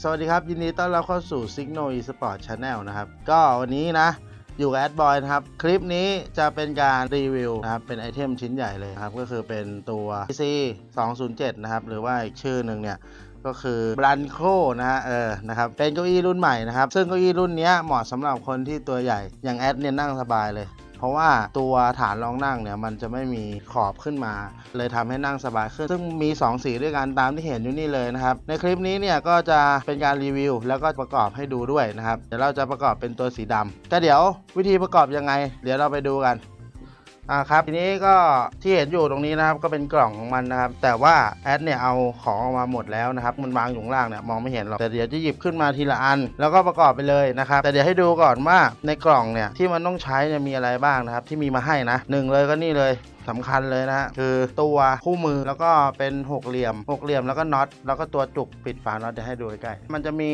สวัสดีครับ ยินดีต้อนรับเข้าสู่ Signal Esport Channel นะครับ ก็วันนี้นะ อยู่กับแอดบอยนะครับ คลิปนี้จะเป็นการรีวิวนะครับ เป็นไอเทมชิ้นใหญ่เลยนะครับ ก็คือเป็นตัว PC 207 นะครับ หรือว่าอีกชื่อหนึ่งเนี่ยก็คือ Blanco นะฮะเออนะครับเป็นเก้าอี้รุ่นใหม่นะครับ ซึ่งเก้าอี้รุ่นนี้เหมาะสำหรับคนที่ตัวใหญ่อย่างแอดเนี่ยนั่งสบายเลย เพราะว่าตัวฐานรองนั่งเนี่ยมันจะไม่มีขอบขึ้นมา เลยทำให้นั่งสบายขึ้น ซึ่งมี 2 สีด้วยกันตามที่เห็นอยู่นี่เลยนะครับ ในคลิปนี้เนี่ยก็จะเป็นการรีวิว แล้วก็ประกอบให้ดูด้วยนะครับ เดี๋ยวเราจะประกอบเป็นตัวสีดำก็เดี๋ยววิธีประกอบยังไง เดี๋ยวเราไปดูกัน อ่าครับทีนี้ก็ที่เห็นอยู่ตรงนี้นะครับก็เป็นกล่องของมันนะครับ แต่ว่าแอดเนี่ยเอาของออกมาหมดแล้วนะครับมันวางอยู่ล่างเนี่ยมองไม่เห็นหรอกแต่เดี๋ยวจะหยิบขึ้นมาทีละอัน แล้วก็ประกอบไปเลยนะครับ แต่เดี๋ยวให้ดูก่อนว่าในกล่องเนี่ยที่มันต้องใช้เนี่ยมีอะไรบ้างนะครับ ที่มีมาให้นะหนึ่งเลยก็นี่เลยสำคัญเลยนะฮะคือตัวคู่มือแล้วก็เป็นหกเหลี่ยมหกเหลี่ยมแล้วก็น็อตแล้วก็ตัวจุกปิดฝาน็อตจะให้ดูใกล้ๆมันจะมี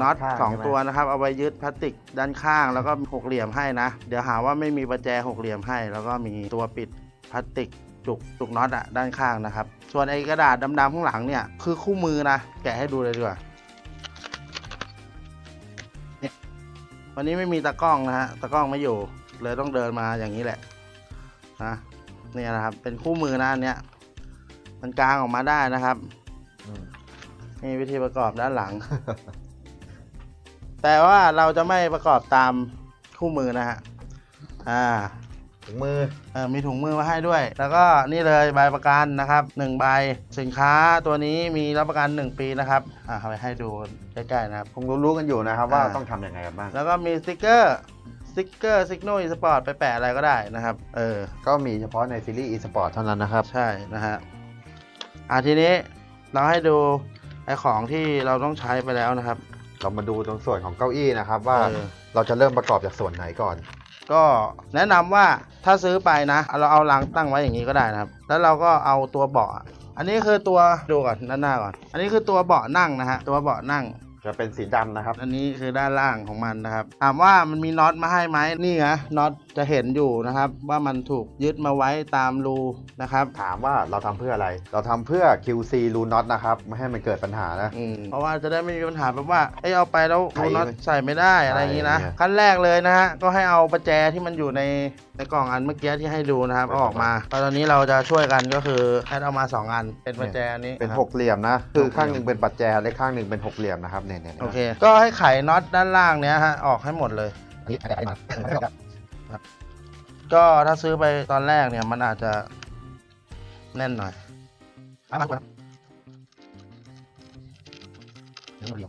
น็อตข้างสองใช่ไหมตัวนะครับเอาไว้ยึดพลาสติกด้านข้างแล้วก็หกเหลี่ยมให้นะ เดี๋ยวหาว่าไม่มีประแจหกเหลี่ยมให้ แล้วก็มีตัวปิดพลาสติกจุกจุกน็อตอะด้านข้างนะครับ ส่วนไอ้กระดาษดำๆข้างหลังเนี่ยคือคู่มือนะ แกะให้ดูเลยดีกว่าเนี่ยวันนี้ไม่มีตากล้องนะฮะตากล้องไม่อยู่เลยต้องเดินมาอย่างนี้แหละนะ เนี่ยนะครับ เป็นคู่มือนะอันเนี้ย มันกลางออกมาได้นะครับอืมนี่วิธีประกอบด้านหลัง แต่ว่าเราจะไม่ประกอบตามคู่มือนะฮะอ่าถุงมือเออมีถุงมือมาให้ด้วย แล้วก็นี่เลยใบประกันนะครับ1ใบสินค้าตัวนี้มีรับประกัน 1 ปีนะครับอ่าเอาไปให้ดูใกล้ๆนะครับ คงรู้ๆกันอยู่นะครับว่าอ่า ต้องทำยังไงกันบ้าง แล้วก็มีสติกเกอร์ส ติกเกอร์ซิกโนอีสปอร์ตไปแปะอะไรก็ได้นะครับ เออ ก็มีเฉพาะในซีรีส์ e-sport เท่านั้นนะครับ ใช่นะฮะอ่าทีนี้เราให้ดูไอของที่เราต้องใช้ไปแล้วนะครับ เรามาดูตรงส่วนของเก้าอี้นะครับ ว่าเออ เราจะเริ่มประกอบจากส่วนไหนก่อน ก็แนะนำว่าถ้าซื้อไปนะ เราเอาลังตั้งไว้อย่างนี้ก็ได้นะครับ แล้วเราก็เอาตัวเบาะอันนี้คือตัวดูก่อนด้านหน้าก่อน อันนี้คือตัวเบาะนั่งนะฮะตัวเบาะนั่ง จะเป็นสีดำนะครับ อันนี้คือด้านล่างของมันนะครับ ถามว่ามันมีน็อตมาให้ไหมนี่นะน็อตจะเห็นอยู่นะครับ ว่ามันถูกยึดมาไว้ตามรูนะครับ ถามว่าเราทำเพื่ออะไร เราทำเพื่อ QC รูน็อตนะครับ ไม่ให้มันเกิดปัญหานะ อืมเพราะว่าจะได้ไม่มีปัญหาแบบว่าเอ้ยเอาไปแล้วใส่รูน็อตไม่ใส่ไม่ได้อะไรอย่างนี้นะใช่เนี่ยขั้นแรกเลยนะฮะก็ให้เอาประแจที่มันอยู่ในในกล่องอันเมื่อกี้ที่ให้ดูนะครับเอาออกมาตอนนี้เราจะช่วยกันก็คือแอดเอามาสองอัน เป็นประแจนี้เป็นนะครับหกเหลี่ยมนะ คือหกเหลี่ยมข้างหนึ่งเป็นปัจแจและข้างหนึ่งเป็นหกเหลี่ยมนะครับเนี่ยเนี่ยโอเค ก็ให้ไขน็อตด้านล่างเนี้ยฮะออกให้หมดเลย นี่อะไรมาก็ถ้าซื้อไปตอนแรกเนี่ยมันอาจจะแน่นหน่อยนี่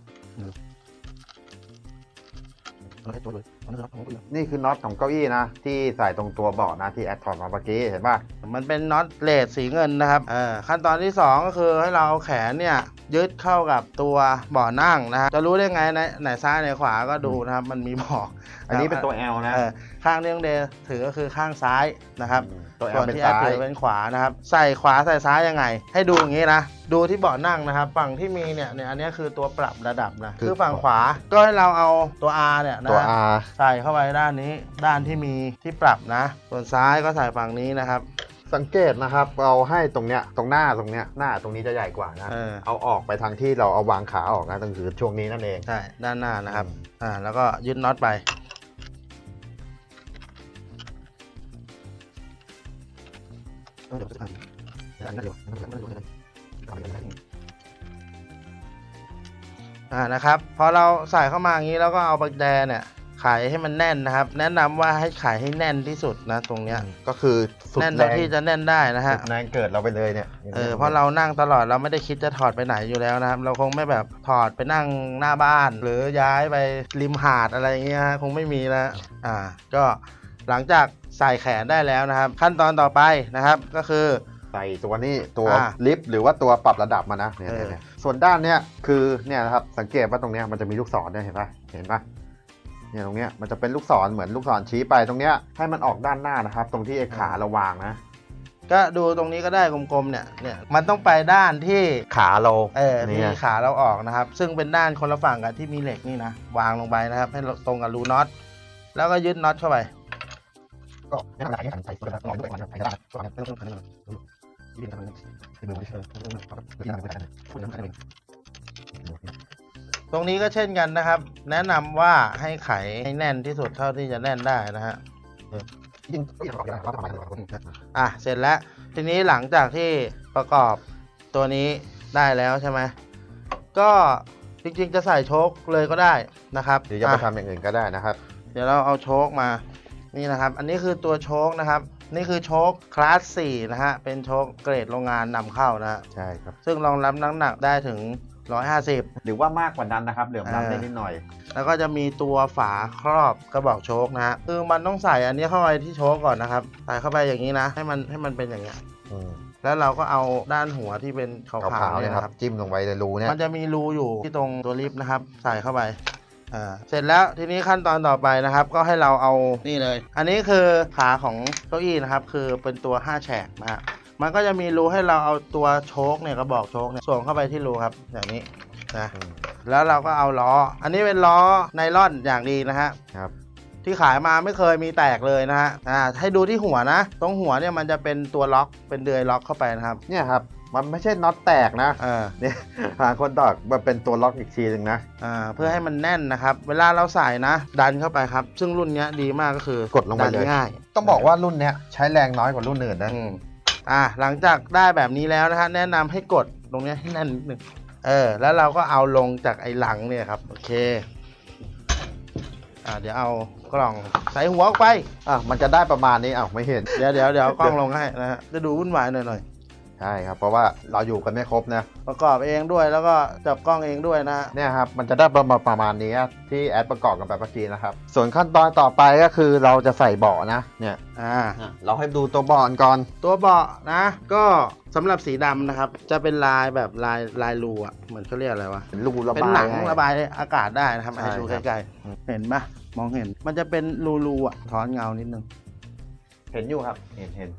คือน็อตของเก้าอี้นะ ที่ใส่ตรงตัวเบาะนะที่แอดถอดมาเมื่อกี้เห็นป่ะมันเป็นน็อตเลสสีเงินนะครับเออขั้นตอนที่ 2 ก็คือให้เราเอาแขนเนี่ยยึดเข้ากับตัวเบาะนั่งนะฮะจะรู้ได้ไงไหนไหนซ้ายไหนขวาก็ดูนะครับ มันมีบอกอันนี้เป็นตัว L นะเออข้างที่ต้องเดย์ถือก็คือข้างซ้ายนะครับตัวส่ L วนเป็นที่แอดซ้ายถือเป็นขวานะครับ ใส่ขวาใส่ซ้ายยังไง ให้ดูอย่างนี้นะ ดูที่เบาะนั่งนะครับ ฝั่งที่มีเนี่ยเนี่ยอันนี้คือตัวปรับระดับนะ คือฝั่งขวาก็ให้เราเอาตัว R เนี่ยนะตัว R ใส่เข้าไปด้านนี้ ด้านที่มีที่ปรับนะ ส่วนซ้ายก็ใส่ฝั่งนี้นะครับ สังเกตนะครับเราให้ตรงเนี้ยตรงหน้าตรงเนี้ยหน้าตรงนี้จะใหญ่กว่านะเออ เอาออกไปทางที่เราเอาวางขาออกนะตรงคือช่วงนี้นั่นเอง ใช่ ด้านหน้านะครับ อ่า แล้วก็ยึดน็อตไป อ่า นะครับ พอเราใส่เข้ามาอย่างนี้แล้วก็เอาปักแดเนี่ย ไขให้มันแน่นนะครับ แนะนำว่าให้ไขให้แน่นที่สุดนะ ตรงเนี้ยก็คือสุดแน่นแรเท่างที่จะแน่นได้นะฮะ สุดแรงเกิดเราไปเลยเนี่ยเออเพราะเรานั่งตลอดเราไม่ได้คิดจะถอดไปไหนอยู่แล้วนะครับ เราคงไม่แบบถอดไปนั่งหน้าบ้าน หรือย้ายไปริมหาดอะไรอย่างเงี้ยฮะคงไม่มีแล้วอ่า ก็หลังจากใส่แขนได้แล้วนะครับ ขั้นตอนต่อไปนะครับก็คือ ใส่ตัวนี้ตัวอ่าลิฟต์หรือว่าตัวปรับระดับมานะเนี่ยเออ เนี่ยส่วนด้านเนี้ยคือเนี่ยนะครับสังเกตว่าตรงเนี้ยมันจะมีลูกศรเนี่ยเห็นปะเห็นปะ เนี่ยตรงเนี้ยมันจะเป็นลูกศรเหมือนลูกศรชี้ไปตรงเนี้ยให้มันออกด้านหน้านะครับ ตรงที่ไอ้ขาเราวางนะ ก็ดูตรงนี้ก็ได้กลมๆเนี่ยเนี่ยมันต้องไปด้านที่ขาเราเออที่เนี่ยขาเราออกนะครับ ซึ่งเป็นด้านคนละฝั่งกับที่มีเหล็กนี่นะวางลงไปนะครับ ให้ตรงกับรูน็อตแล้วก็ยึดน็อตเข้าไปก็ไม่ทำอะไรให้ใส่ตัวระดับหน่อยด้วยมันใส่ได้ตัวนั้นไม่ต้องขันเลยยืนทำเลยเป็นมือไม่เชื่อที่นั่งไม่ได้พูดนั้นไม่ได้ ตรงนี้ก็เช่นกันนะครับ แนะนำว่าให้ไขให้แน่นที่สุดเท่าที่จะแน่นได้นะฮะยิ่งยิ่งออกได้ว่าประมาณนี้อะเสร็จแล้ว ทีนี้หลังจากที่ประกอบตัวนี้ได้แล้วใช่ไหมก็จริงๆจะใส่โชคเลยก็ได้นะครับหรือจะไปอะทำอย่างอื่นก็ได้นะครับ เดี๋ยวเราเอาโชคมานี่นะครับ อันนี้คือตัวโชคนะครับ นี่คือโชคคลาส4นะฮะเป็นโชคเกรดโรงงานนำเข้านะฮะใช่ครับ ซึ่งรองรับน้ำหนักได้ถึง 150 หรือว่ามากกว่านั้นนะครับเหลื่อมล้ำได้นิดหน่อย แล้วก็จะมีตัวฝาครอบกระบอกโชคนะฮะคือมันต้องใส่อันนี้เข้าไปที่โชคก่อนนะครับ ใส่เข้าไปอย่างนี้นะ ให้มันให้มันเป็นอย่างเงี้ยอืมแล้วเราก็เอาด้านหัวที่เป็นขาวขาวๆๆเนี่เนี่ยยนะคครัรับบจิ้มลงไปในรูเนี่ยมันจะมีรูอยู่ที่ตรงตัวลิฟต์นะครับ ใส่เข้าไปอ่าเสร็จแล้วทีนี้ขั้นตอนต่อไปนะครับ ก็ให้เราเอานี่เลย อันนี้คือขาของเก้าอี้นะครับ คือเป็นตัว5แฉกนะฮะ มันก็จะมีรูให้เราเอาตัวโชคเนี่ยกระบอกโชคเนี่ยสวมเข้าไปที่รูครับอย่างนี้นะอืมแล้วเราก็เอาล้อ อันนี้เป็นล้อไนล่อนอย่างดีนะฮะครับที่ขายมาไม่เคยมีแตกเลยนะฮะอ่าให้ดูที่หัวนะ ตรงหัวเนี่ยมันจะเป็นตัวล็อกเป็นเดือยล็อกเข้าไปนะครับ เนี่ยครับ มันไม่ใช่น็อตแตกนะเออเนี่ยหาคนตอกมันเป็นตัวล็อกอีกทีหนึ่งนะอ่าเพื่อให้มันแน่นนะครับ เวลาเราใส่นะ ดันเข้าไปครับ ซึ่งรุ่นเนี้ยดีมากก็คือกดลงไปเลยดันง่าย ต้องบอกว่ารุ่นเนี้ยใช้แรงน้อยกว่ารุ่นอื่นนะ อ่าหลังจากได้แบบนี้แล้วนะฮะแนะนำให้กดตรงนี้ให้แน่นนิดหนึ่งเออแล้วเราก็เอาลงจากไอ้หลังเนี่ยครับ โอเคอ่าเดี๋ยวเอากล่องใส่หัวออกไปอะมันจะได้ประมาณนี้อ้าวไม่เห็น เดี๋ยวเดี๋ยวเดี๋ยวกล้องลงให้นะฮะจะดูวุ่นวายหน่อยหน่อย ใช่ครับเพราะว่าเราอยู่กันไม่ครบนะประกอบเองด้วยแล้วก็จับกล้องเองด้วยนะฮะเนี่ยครับมันจะได้ประมาณประมาณนี้ที่แอดประกอบกันไปเมื่อกี้นะครับ ส่วนขั้นตอนต่อไปก็คือเราจะใส่เบาะนะเนี่ยอ่าเราให้ดูตัวเบาะก่อน ตัวเบาะนะ ก็สำหรับสีดำนะครับ จะเป็นลายแบบลายลายรูอะเหมือนเขาเรียกอะไรวะเป็นรูระเป็นบายหนังให้ระบายอากาศได้นะครับใช่ให้ดูครับใกล้ๆเห็นปะมองเห็นมันจะเป็นรูรูๆอะถอนเงานิดนึง เห็นอยู่ครับ เห็นเห็น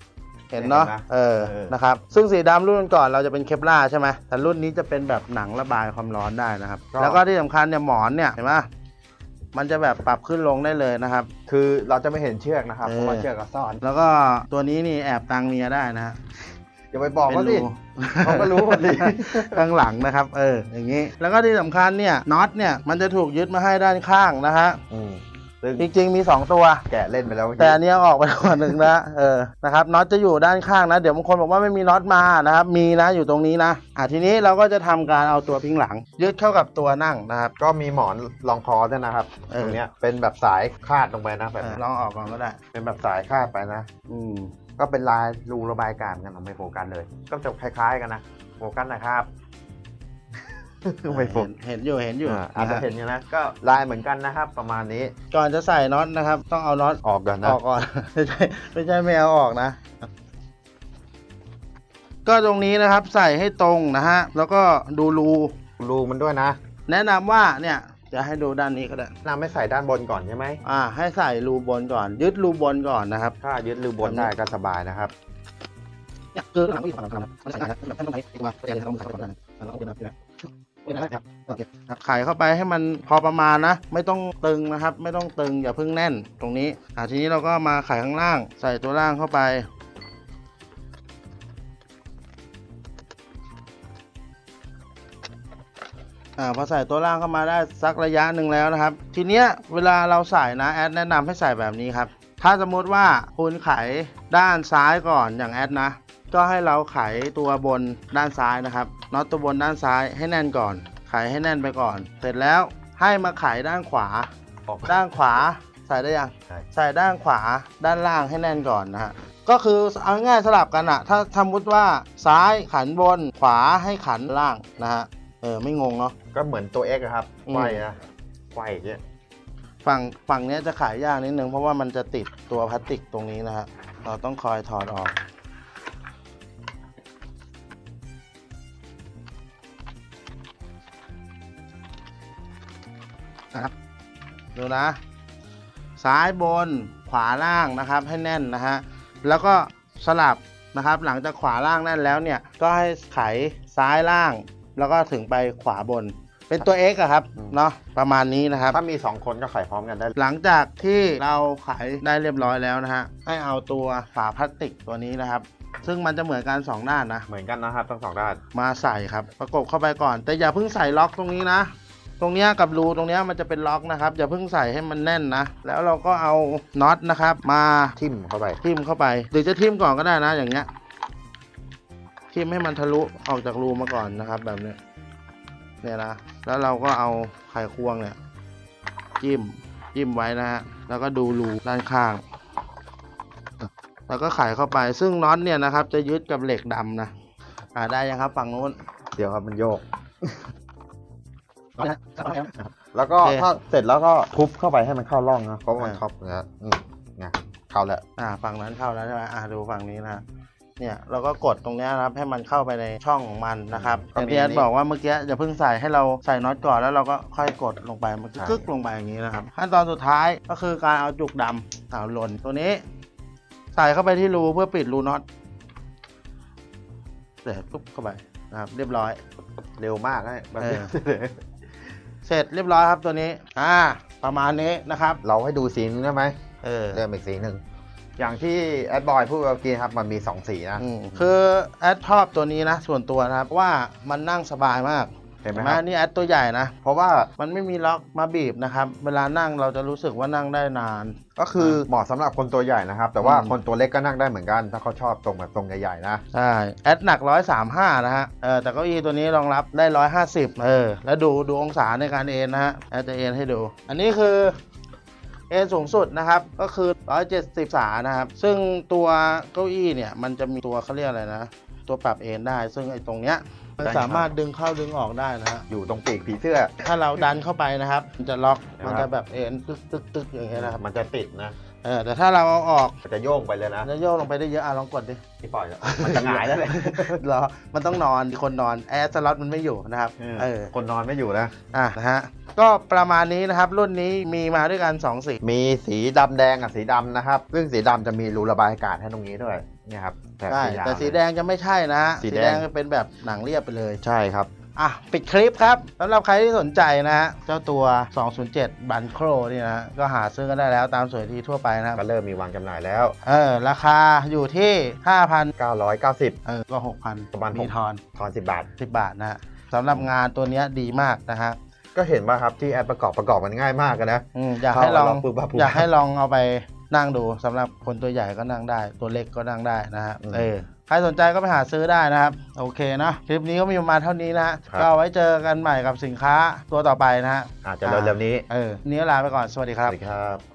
เห็นเนาะเห็นนะเออเออ นะครับ ซึ่งสีดำรุ่นก่อนเราจะเป็นเคปล่าใช่ไหมแต่รุ่นนี้จะเป็นแบบหนังระบายความร้อนได้นะครับ แล้วก็ที่สำคัญเนี่ยหมอนเนี่ยเห็นปะมันจะแบบปรับขึ้นลงได้เลยนะครับ คือเราจะไม่เห็นเชือกนะครับเออเพราะว่าเชือกก็ซ่อน แล้วก็ตัวนี้นี่แอบตังเมียได้นะฮะอย่าไปบอกเป็เขานสิรูเขาก็รู้พอดีข้างหลังนะครับ เออ อย่างนี้ แล้วก็ที่สำคัญเนี่ยน็อตเนี่ยมันจะถูกยึดมาให้ด้านข้างนะฮะอืม ซึ่งจริงๆมี 2 ตัว แกะเล่นไปแล้วเมื่อกี้แต่อันเนี้ยออกไปตัวหนึ่งนะเออนะครับน็อตจะอยู่ด้านข้างนะ เดี๋ยวบางคนบอกว่าไม่มีน็อตมานะครับมีนะอยู่ตรงนี้นะอะทีนี้เราก็จะทำการเอาตัวพิงหลัง ยึดเข้ากับตัวนั่งนะครับ ก็มีหมอนรองคอด้วยนะครับเออ ตรงเนี้ยเป็นแบบสายคาดลงไปนะแบบเออนี้ลองออกก่อนก็ได้ เป็นแบบสายคาดไปนะ อืมก็เป็นลายรูระบายอากาศเหมือนกันเราไม่โฟกัสเลย ก็จะคล้ายๆกันนะโฟกัสนะครับ ไม่โฟเห็นเห็นอยู่เห็นอยู่อ่าอาจจะนะฮะเห็นอยู่นะก็ลายเหมือนกันนะครับ ประมาณนี้ก่อนจะใส่น็อตนะครับ ต้องเอาน็อตออกก่อนอนะอกก่อน ไม่ใช่ไม่ใช่ไม่เอาออกนะ ก็ตรงนี้นะครับใส่ให้ตรงนะฮะ แล้วก็ดูรูรูมันด้วยนะแนะนำว่าเนี่ยจะให้ดูด้านนี้ก็ได้นำไม่ใส่ด้านบนก่อนใช่ไหมอ่า ให้ใส่รูบนก่อน ยึดรูบนก่อนนะครับ ถ้ายึดรูบนได้ก็สบายนะครับ เนี่ยคือหลังไม่อยู่ฝั่งเราไม่ใส่นะครับไม่ต้องใช้ตัวเดี๋ยวเราใส่ก่อนนะเราเอาไปนะครับโอเคครับไไข่เข้าไปให้มันพอประมาณนะ ไม่ต้องตึงนะครับ ไม่ต้องตึงอย่าเพิ่งแน่นตรงนี้อ่าทีนี้เราก็มาไขข้างล่าง ใส่ตัวล่างเข้าไปอ่าพอใส่ตัวล่างเข้ามาได้สักระยะหนึ่งแล้วนะครับ ทีเนี้ยเวลาเราใส่นะแอดแนะนำให้ใส่แบบนี้ครับ ถ้าสมมติว่าคุณไขด้านซ้ายก่อนอย่างแอดนะ ก็ให้เราไขตัวบนด้านซ้ายนะครับน็อตตัวบนด้านซ้ายให้แน่นก่อน ไขให้แน่นไปก่อน เสร็จแล้วให้มาไขด้านขวา ออก ด้านขวาใส่ได้ยังใช่ ใส่ด้านขวาด้านล่างให้แน่นก่อนนะฮะก็คือเอาง่ายๆสลับกันอะถ้าสมมติว่าซ้ายขันบนขวาให้ขันล่างนะฮะเออไม่งงเนาะ ก็เหมือนตัว X อะครับอืม ไขว้นะไขว้อย่างเงี้ยฝั่งฝั่งเนี้ยจะขายยากนิดนึงเพราะว่ามันจะติดตัวพลาสติกตรงนี้นะฮะเราต้องคอยถอดออก ดูนะ ซ้ายบนขวาล่างนะครับให้แน่นนะฮะแล้วก็สลับนะครับ หลังจากขวาล่างแน่นแล้วเนี่ยก็ให้ไขซ้ายล่าง แล้วก็ถึงไปขวาบน เป็นตัว X อะครับเนาะประมาณนี้นะครับ ถ้ามีสองคนก็ไขพร้อมกันได้ หลังจากที่เราขายได้เรียบร้อยแล้วนะฮะให้เอาตัวฝาพลาสติกตัวนี้นะครับ ซึ่งมันจะเหมือนกันสองด้านนะ เหมือนกันนะครับทั้งสองด้านมาใส่ครับ ประกบเข้าไปก่อน แต่อย่าเพิ่งใส่ล็อกตรงนี้นะตต รงเนี้ยกับรูตรงเนี้ยมันจะเป็นล็อกนะครับอย่าเพิ่งใส่ให้มันแน่นนะ แล้วเราก็เอาน็อตนะครับมาทิ่มเข้าไป ทิ่มเข้าไป หรือจะทิ่มก่อนก็ได้นะอย่างเงี้ยทิ่มให้มันทะลุออกจากรูมาก่อนนะครับ แบบนี้เนี่ยนะแล้วเราก็เอาไขควงเนี่ยจิ้มจิ้มไว้นะฮะแล้วก็ดูรูด้านข้าง แล้วก็ไขเข้าไปซึ่งน็อตเนี่ยนะครับ จะยึดกับเหล็กดำนะอ่าได้ยังครับฝั่งนู้น เดี๋ยวครับมันโยก แล้วก็โอเค ถ้าเสร็จแล้วก็ทุบเข้าไปให้มันเข้าร่องนะเพราะมันอ่าท็อปนะอืมไงเข้าแล้ว อ่าฝั่งนั้นเข้าแล้วใช่ไหมอ่าดูฝั่งนี้นะฮะเนี่ยเราก็กดตรงเนี้ยนะครับให้มันเข้าไปในช่องของมันนะครับก็อย่างมีที่แอดนี่บอกว่าเมื่อกี้อย่าเพิ่งใส่ให้เราใส่น็อตก่อนแล้วเราก็ค่อยกดลงไปมันก็ใช่ กึกลงไปอย่างนี้นะครับขั้นตอนสุดท้ายก็คือการเอาจุกดำเอาหล่นตัวนี้ ใส่เข้าไปที่รูเพื่อปิดรูน็อตเสร็จปุ๊บเข้าไปนะครับ เรียบร้อย เร็วมากนะแบบนี้ เสร็จเรียบร้อยครับตัวนี้ อ่า ประมาณนี้นะครับ เราให้ดูสีนึงได้ไหมเออ เริ่มอีกสีหนึ่งอย่างที่แอดบอยพูดเมื่อกี้ครับมันมีสองสีนะอืมคือแอดชอบตัวนี้นะ ส่วนตัวนะครับว่ามันนั่งสบายมาก เห็นไหมเห็นไหมครับนี่แอดตัวใหญ่นะ เพราะว่ามันไม่มีล็อกมาบีบนะครับ เวลานั่งเราจะรู้สึกว่านั่งได้นาน ก็คือเหมาะสำหรับคนตัวใหญ่นะครับ แต่ว่าอืมคนตัวเล็กก็นั่งได้เหมือนกัน ถ้าเขาชอบตรงแบบตรงใหญ่ๆนะใช่แอดหนัก 135 นะฮะเออแต่เก้าอี้ตัวนี้รองรับได้ 150 เออ แล้วดูดูองศาในการเอนนะฮะแอดจะเอนให้ดู อันนี้คือเอนสูงสุดนะครับก็คือ 170สานะครับ ซึ่งตัวเก้าอี้เนี่ยมันจะมีตัวเขาเรียกอะไรนะ ตัวปรับเอนได้ ซึ่งไอ้ตรงเนี้ยมันได้ครับสามารถดึงเข้าดึงออกได้นะฮะอยู่ตรงปีกผีเสื้อ ถ้าเราดันเข้าไปนะครับ มันจะล็อกนะครับมันจะแบบเอ็นตึกตึกตึกอย่างเงี้ยนะครับมันจะติดนะ เออแต่ถ้าเราเอาออกมันจะโยงไปเลยนะมันจะโยกลงไปได้เยอะอะลองกดดิที่ปล่อยแล้วมันจะหงายแล้วเลยเหรอมันต้องนอนคนนอนแอร์สล็อตมันไม่อยู่นะครับเออคนนอนไม่อยู่นะอะนะฮะก็ประมาณนี้นะครับ รุ่นนี้มีมาด้วยกัน2สีมีสีดำแดงกับสีดำนะครับ ซึ่งสีดำจะมีรูระบายอากาศให้ตรงนี้ด้วยเนี่ยครับแบบใช่ยาวแต่สีแดงจะไม่ใช่นะฮะสีสีแดงแดงจะเป็นแบบหนังเรียบไปเลยใช่ครับ อะปิดคลิปครับสำหรับใครที่สนใจนะฮะเจ้าตัว 207 บันโครนี่นะฮะก็หาซื้อกันได้แล้วตามสวยทีทั่วไปนะครับ ก็เริ่มมีวางจำหน่ายแล้ว เออราคาอยู่ที่ 5,000 990 เออก็ 6,000ประมาณมีทอน ทอน 10 บาท 10 บาทนะฮะสำหรับงานตัวเนี้ยดีมากนะฮะก็เห็นว่าครับที่แอดประกอบประกอบมันง่ายมากกันนะอืมอยากให้ลองเข้ามาลองปุ๊บปั๊บปุ๊บ อยากให้ลองเอาไป นั่งดูสำหรับคนตัวใหญ่ก็นั่งได้ ตัวเล็กก็นั่งได้นะฮะอืมเออใครสนใจก็ไปหาซื้อได้นะครับ โอเคเนอะคลิปนี้ก็มีประมาณเท่านี้นะฮะครับก็ไว้เจอกันใหม่กับสินค้าตัวต่อไปนะฮะอาจจะเร็วๆนี้เออนี้ลาไปก่อนสวัสดีคสรับวัสดีครับ